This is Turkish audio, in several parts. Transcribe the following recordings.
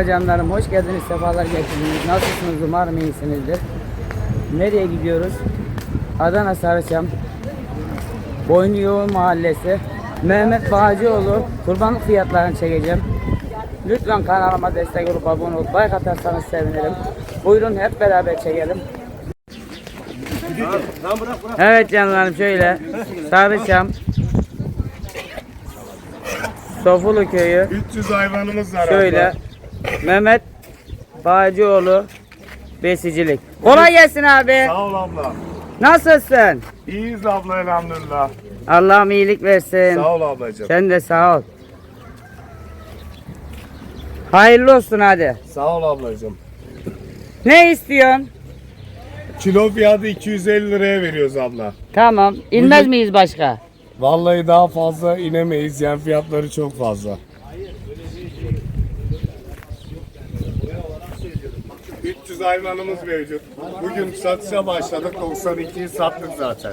Merhaba canlarım, hoş geldiniz, sefalar getirdiniz. Nasılsınız? Umarım iyisinizdir. Nereye gidiyoruz? Adana Sarıçam, Boynu Yoğun Mahallesi, Mehmet Bağcıoğlu, kurbanlık fiyatlarını çekeceğim. Lütfen kanalıma destek olup abone olup like atarsanız sevinirim. Buyurun hep beraber çekelim. Evet canlarım şöyle, Sarıçam, Sofulu Köyü, 300 hayvanımız var Şöyle abla. Mehmet Bağcıoğlu besicilik. Kolay gelsin abi. Sağ ol abla. Nasılsın? İyiyiz abla elhamdülillah. Allah'ım iyilik versin. Sağ ol ablacığım. Sen de sağ ol. Hayırlı olsun hadi. Sağ ol ablacığım. Ne istiyorsun? Kilo fiyatı 250 liraya veriyoruz abla. Tamam. İnmez Bugün- miyiz başka? Vallahi daha fazla inemeyiz. Yani fiyatları çok fazla. 300 hayvanımız mevcut. Bugün satışa başladık. 92'yi sattık zaten.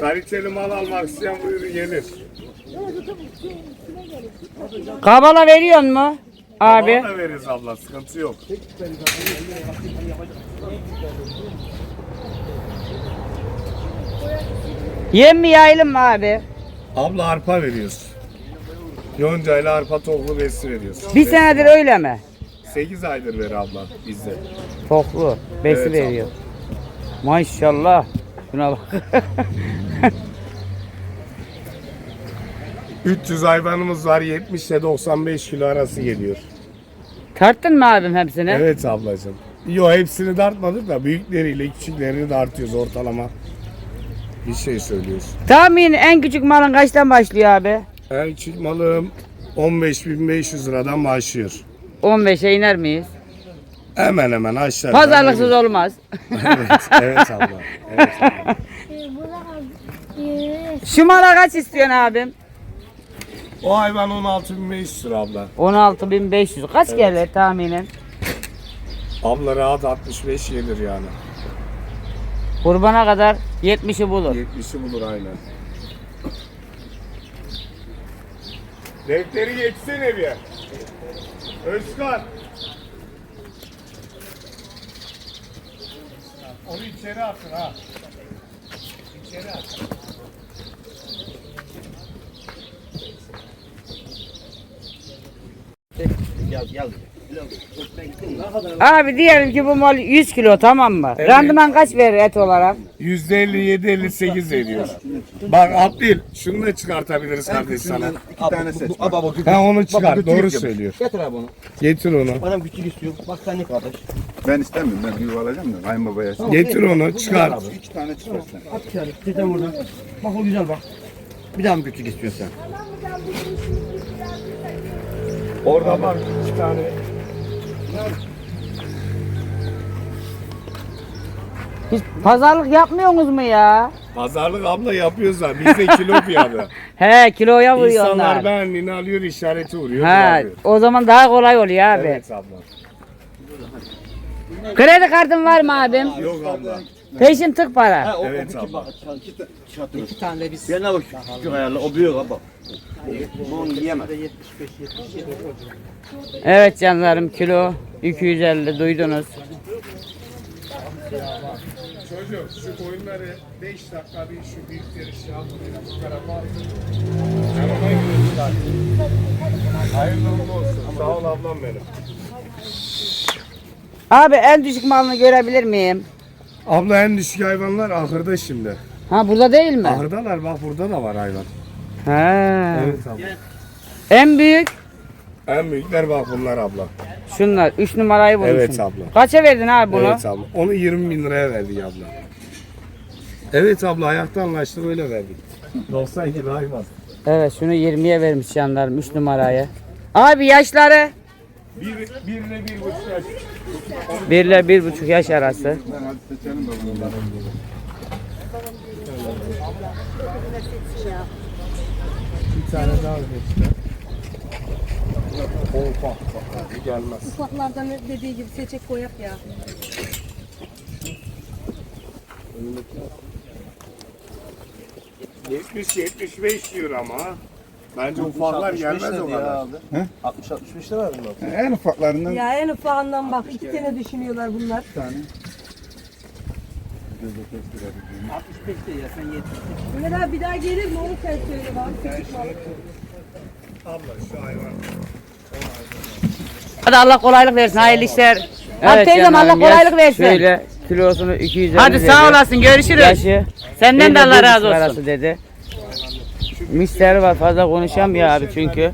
Kaliteli mal almak isteyen buyurun gelir. Kabala veriyor mu? Abi. Bana veririz abla sıkıntı yok. Yem mi yayılım mı abi? Abla arpa veriyoruz. Yonca ile arpa toklu besi veriyoruz. Bir senedir öyle mi? 8 aydır ver abla bizde. Toklu. Besi Evet veriyor. Maşallah. Şuna bak. 300 hayvanımız var 70 ile 95 kilo arası geliyor. Tarttın mı abim hepsini? Evet ablacığım. Yo hepsini dartmadık da büyükleriyle küçüklerini dartıyoruz ortalama. Bir şey söylüyoruz. Tahmin en küçük malın kaçtan başlıyor abi? En küçük malım 15.500 liradan başlıyor. 15'e iner miyiz? Hemen hemen aşağı. Pazarlıksız olmaz. Evet, evet abla. Evet abla. Şu mala kaç istiyorsun abim? O hayvan 16.500 lira abla. 16.500. Kaç gelir tahminen? Abla rahat 65 gelir yani. Kurbana kadar 70'i bulur. 70'i bulur aynen. Defteri geçsene bir. Özkan. Onu içeri atın ha. İçeri at. Abi diyelim ki bu mal 100 kilo tamam mı? Randıman kaç verir et olarak? %57-58 ediyor. Bak Abdil şunu da çıkartabiliriz kardeş sana. İki tane seç. Bu, abi bu küçük. Ha onu çıkar doğru söylüyor. Getir abi onu. Getir onu. Bana küçük istiyor. Bak sen ne kardeş. Ben istemiyorum. Ben büyük alacağım da. Kayınbabaya. Getir onu çıkar. İki tane çıkarsın. At içeri. Sizden buradan. Bak o güzel bak. Bir daha mı küçük istiyorsun sen? Orada var iki tane. Hiç pazarlık yapmıyorsunuz mu ya? Pazarlık abla yapıyoruz da bizde kilo fiyatı. He kiloya İnsanlar vuruyorlar. beğendiğini alıyor işareti vuruyor. He bırakıyor. o zaman daha kolay oluyor abi. Evet abla. Kredi kartın var mı abim? Yok abla. Peşin tık para. Evet abla. İki tane de biz. Yerine bak. Küçük ayarla. O büyük abi. Bu onu yiyemez. Evet canlarım kilo 250 duydunuz. Çocuk şu koyunları 5 dakika bir şu büyük yarışı. Bu tarafa. Gidiyoruz. Hayırlı uğurlu olsun. Sağ ol ablam benim. Abi en düşük malını görebilir miyim? Abla en düşük hayvanlar ahırda şimdi. Ha burada değil mi? Ahırdalar bak burada da var hayvan. Ha. Evet abla. En büyük En büyükler bak bunlar abla. şunlar 3 numarayı bulmuşsun. Evet abla. Kaça verdin abi bunu? Evet abla. Onu 20 bin liraya verdik abla. Evet abla ayakta anlaştık öyle verdik. 90 kilo hayvan. Evet şunu 20'ye vermiş canlarım 3 numarayı. Abi yaşları Bir, bir ile bir buçuk yaş. 1 ile 1,5 yaş arası. Bir tane daha işte. Bu gelmez. Ufaklardan dediği gibi seçek koyak ya. Yetmiş 75 diyor ama. Bence ufaklar gelmez o kadar. 60-65 lira verdin abi. En ufaklarından Ya en ufağından bak iki tane düşünüyorlar bunlar. Bunlar abi bir daha gelir mi onu sen söyle bana. Küçük balık. Hadi Allah kolaylık versin. Hayırlı işler. Hadi Evet teyzem Allah canlarım, yaş kolaylık versin. Şöyle kilosunu 250 Hadi sağ dedi. olasın. Görüşürüz. Yaşı Senden de Allah belli razı bir olsun. dedi. Müşteri var fazla konuşamıyor abi çünkü.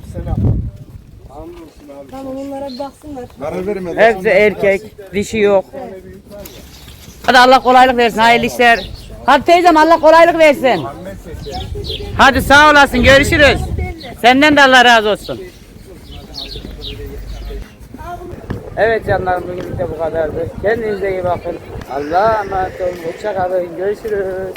Tamam onlara bir baksınlar. karar veremedi. Hepsi erkek, dişi yok. Hadi Allah kolaylık versin. Hayırlı işler. Hadi teyzem Allah kolaylık versin. Hadi sağ olasın. Görüşürüz. Senden de Allah razı olsun. Evet canlarım bugünlük de bu kadardı. Kendinize iyi bakın. Allah'a emanet olun. Hoşça kalın. Görüşürüz.